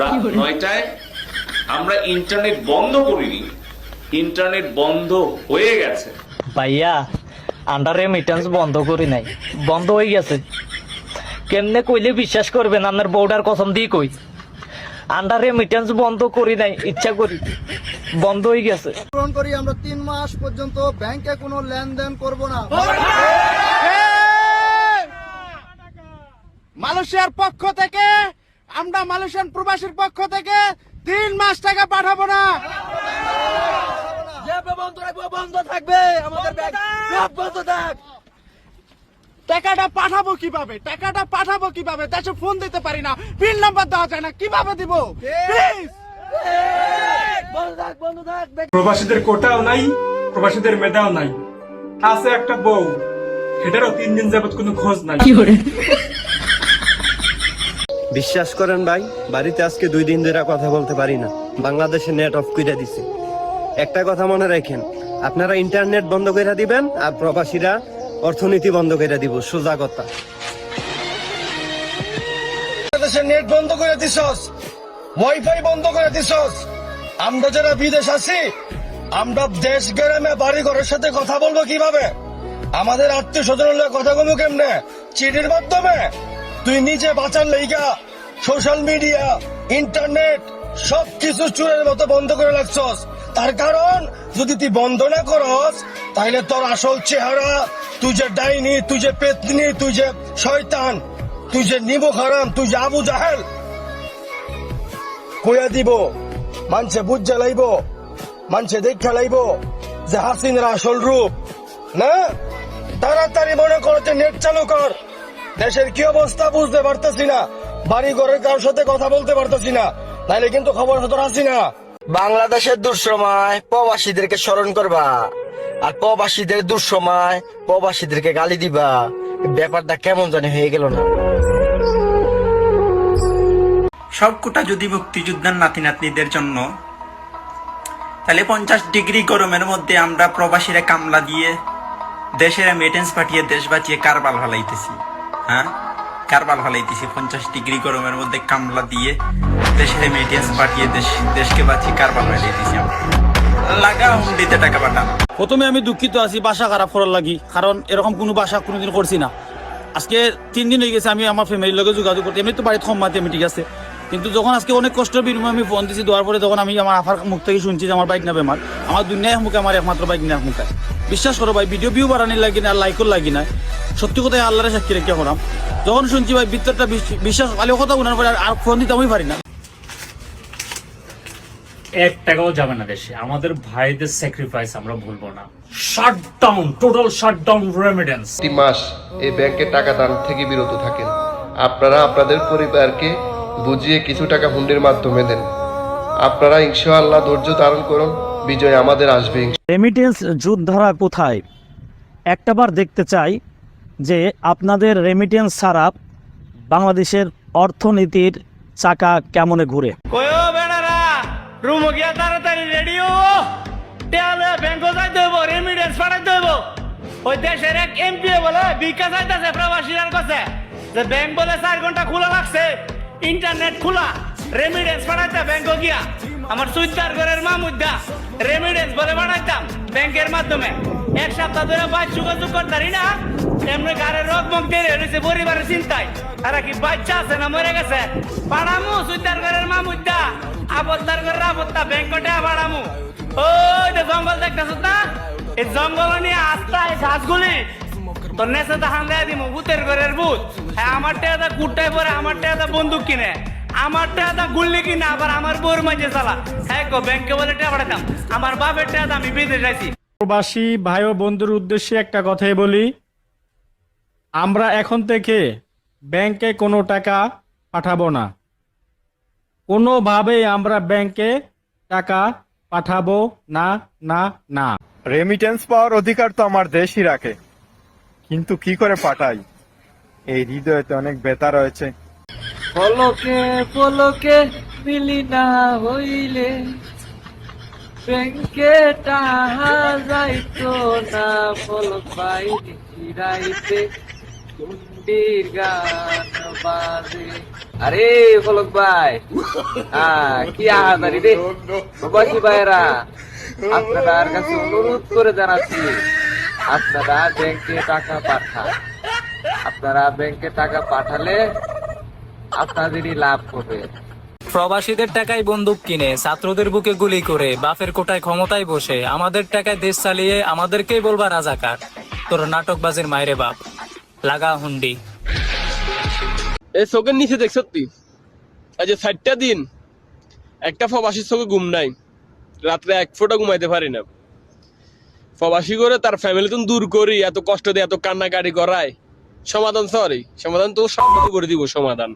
রাত নয়টায় আমরা ইন্টারনেট বন্ধ করিনি। ইন্টারনেট বন্ধ হয়ে গেছে। ভাইয়া আন্ডার রেমিটেন্স বন্ধ করি নাই। বন্ধ হয়ে গেছে। কেমনে কইলে বিশ্বাস করবেন আপনার বউডার কসম দিয়ে কই? আন্ডার রেমিটেন্স বন্ধ করি নাই ইচ্ছা করি। বন্ধ হয়ে গেছে। পূরণ করি আমরা তিন মাস পর্যন্ত ব্যাংকে কোনো লেনদেন করব না। মালয়েশিয়ার পক্ষ থেকে আমরা মালয়েশিয়ান প্রবাসীর পক্ষ থেকে তিন মাস টাকা পাঠাবো না। বন্ধ থাকবে। টাকাটা পাঠাবো কীভাবে? টাকাটা পাঠাবো কীভাবে? দেশে ফোন দিতে পারি না। পিন নাম্বার দেওয়া যায় না। কীভাবে দিব? প্লিজ প্রবাসীদের কোটাও নাই প্রবাসীদের মেধাও নাই। আছে একটা বউ সেটারও তিন দিন যাবত কোনো খোঁজ নাই। বিশ্বাস করেন ভাই, বাড়িতে আজকে দুই দিন ধরে কথা বলতে পারি না। বাংলাদেশে নেট অফ করে দিছে। একটা কথা মনে রাখেন, আপনারা ইন্টারনেট বন্ধ করে দিবেন আর প্রবাসীরা অর্থনীতি বন্ধ করে দিব, সোজা কথা। বাংলাদেশের নেট বন্ধ করে দিছস ওয়াইফাই বন্ধ করে দিছস। আমরা যারা বিদেশ আছি, আমরা দেশ গ্রামে বাড়ি ঘরের সাথে কথা বলব কীভাবে? আমাদের আত্মীয় স্বজন কথা বলব কেমনে? চিঠির মাধ্যমে? তুই নিজে বাঁচার লেগা সোশ্যাল মিডিয়া, ইন্টারনেট, সবকিছু চুরের মতো বন্ধ করে রাখছস। তার কারণ, যদি তুই বন্ধ না করস তাহলে তোর আসল চেহারা, তুই যে ডাইনি, তুই যে পেতনি, তুই যে শয়তান, তুই যে নিবো খারাম, তুই যে আবু জাহেল। কইয়া দিব, মানছে বুঝ জ্বালাইব মানছে দেখা লাইব যে হাসিনের আসল রূপ। না? তাড়াতাড়ি মনে করতে নেট চালু কর। দেশের কি অবস্থা বুঝতে পারতেছি না। বাড়ি ঘরের কারোর সাথে কথা বলতে পারতেছি না। নাইলে কিন্তু খবর হতো আসি না। বাংলাদেশের দুঃসময় প্রবাসীদেরকে স্মরণ করবা। আর প্রবাসীদের দুঃসময় প্রবাসীদেরকে গালি দিবা। ব্যাপারটা কেমন জানি হয়ে গেল না। সবকটা যদি মুক্তিযোদ্ধার নাতি নাতনিদের জন্য তাহলে পঞ্চাশ ডিগ্রি গরমের মধ্যে আমরা প্রবাসীরা কামলা দিয়ে দেশের মেটেন্স পাঠিয়ে দেশ বাঁচিয়ে কারবাল ফালাইতেছি। হ্যাঁ? কারবাল ফালাইতেছি পঞ্চাশ ডিগ্রি গরমের মধ্যে কামলা দিয়ে দেশের মেটেন্স পাঠিয়ে দেশ দেশকে বাঁচিয়ে কারবাল ফালাইতেছি আমরা। লাগা হুন্ডিতে টাকা পাঠান। প্রথমে আমি দুঃখিত আছি, বাসা খারাপ করার লাগি, কারণ এরকম কোনো বাসা কোনোদিন করছি না। আজকে তিন দিন হয়ে গেছে আমি আমার ফ্যামিলির লগে যোগাযোগ করতে, এমনি তো বাড়িতে সম্মাতে আমি ঠিক আছে। কিন্তু যখন আজকে অনেক কষ্টের বিনিময়ে আমি ফোন দিছি, দেওয়ার পরে তখন আমি আমার আফার মুখ থেকে শুনছি যে আমার বাইক না বেমার। আমার দুনিয়ায় মুখে আমার একমাত্র বাইক না মুখে। বিশ্বাস করো ভাই ভিডিও ভিউ বাড়ানির লাগি না লাইকও লাগি না। সত্যি কথাই আল্লাহরে সাক্ষী রেখে করাম যখন শুনছি ভাই ভিতরটা বিশ্বাস ভালো কথা উনার পরে আর ফোন দিতে আমি পারি না। এক টাকাও যাবে না দেশে। আমাদের ভাইদের স্যাক্রিফাইস আমরা ভুলবো না। শাটডাউন টোটাল শাটডাউন রেমিডেন্স প্রতি মাস এই ব্যাংকে টাকা দান থেকে বিরত থাকেন। আপনারা আপনাদের পরিবারকে বুঝিয়ে কিছু টাকা হুন্ডির মাধ্যমে দেন। আপনারা ইনশাআল্লাহ ধৈর্য ধারণ করুন। বিজয় আমাদের আসবে রেমিটেন্স যুদ্ধরা কোথায়? একটাবার দেখতে চাই যে আপনাদের রেমিটেন্স ছাড়া বাংলাদেশের অর্থনীতির চাকা কেমনে ঘুরে? কয়ো গিয়া তাড়াতাড়ি রেডিও টেলে যাইতে হইব রেমিডেন্স পাঠাইতে হইব। ওই দেশের এক এমপি বলে বিকাশ যাইতেছে প্রবাসীর কাছে যে ব্যাংক বলে চার ঘণ্টা খোলা লাগছে ইন্টারনেট খোলা রেমিডেন্স পাঠাইতে ব্যাংক গিয়া। আমার সুইদার ঘরের মামুদ্দা রেমিডেন্স বলে পাঠাইতাম ব্যাংকের মাধ্যমে। এক সপ্তাহ ধরে বাইক যোগাযোগ করতারি না? এমনি গাড়ির রোগ মুখ দেরি হয়েছে পরিবারের চিন্তায়। তারা কি বাচ্চা আছে না মরে গেছে? পাড়ামু সুইদার ঘরের মামুদ্দা আবদ্দার ঘরের আবদ্দা ব্যাংকটে পাড়ামু যে জঙ্গল দেখতেছ না এই জঙ্গল নিয়ে আস্তা এই ঘাসগুলি তোর নেশে তো হামলা দিমু, ভূতের ঘরের ভূত। হ্যাঁ আমার টেয়াদা কুট্টাই পরে আমার টেয়াদা বন্দুক কিনে। আমার টেয়াদা গুল্লি কিনে আবার আমার বোর মাঝে চালা হ্যাঁ গো ব্যাংকে বলে পাঠাতাম। আমার বাপের আমি বিদেশ আছি প্রবাসী ভাই ও বন্ধুর উদ্দেশ্যে একটা কথাই বলি। আমরা এখন থেকে ব্যাংকে কোনো টাকা পাঠাবো না। কোনোভাবেই আমরা ব্যাংকে টাকা পাঠাবো না না না। রেমিটেন্স পাওয়ার অধিকার তো আমার দেশই রাখে। কিন্তু কি করে পাঠাই? এই হৃদয়তে অনেক বেতা রয়েছে। পলকে পলকে মিলি না হইলে। ব্যাংকে টাহা যাইতো না, পলক পাই রাইতে হুন্ডির গান বাজে। আরে ফলক ভাই কি আহাদারি রে। প্রবাসী ভাইরা আপনার কাছে অনুরোধ করে জানাচ্ছি, আপনারা ব্যাংকে টাকা পাঠান। আপনারা ব্যাংকে টাকা পাঠালে আপনাদেরই লাভ হবে। প্রবাসীদের টাকায় বন্দুক কিনে ছাত্রদের বুকে গুলি করে বাপের কোটায় ক্ষমতায় বসে আমাদের টাকায় দেশ চালিয়ে আমাদেরকেই বলবা রাজাকার। তোর নাটকবাজের মায়েরে বাপ। লাগা হুন্ডি। এই চোখের নিচে দেখ সত্যি। আজ ষাটটা দিন একটা প্রবাসীর চোখে ঘুম নাই। রাত্রে এক ফোঁটা ঘুমাইতে পারি না। প্রবাসী করে তার ফ্যামিলি তো দূর করি এত কষ্ট দিয়ে এত কান্নাকাটি করায়। সমাধান সরি সমাধান তো সব করে দিব সমাধান।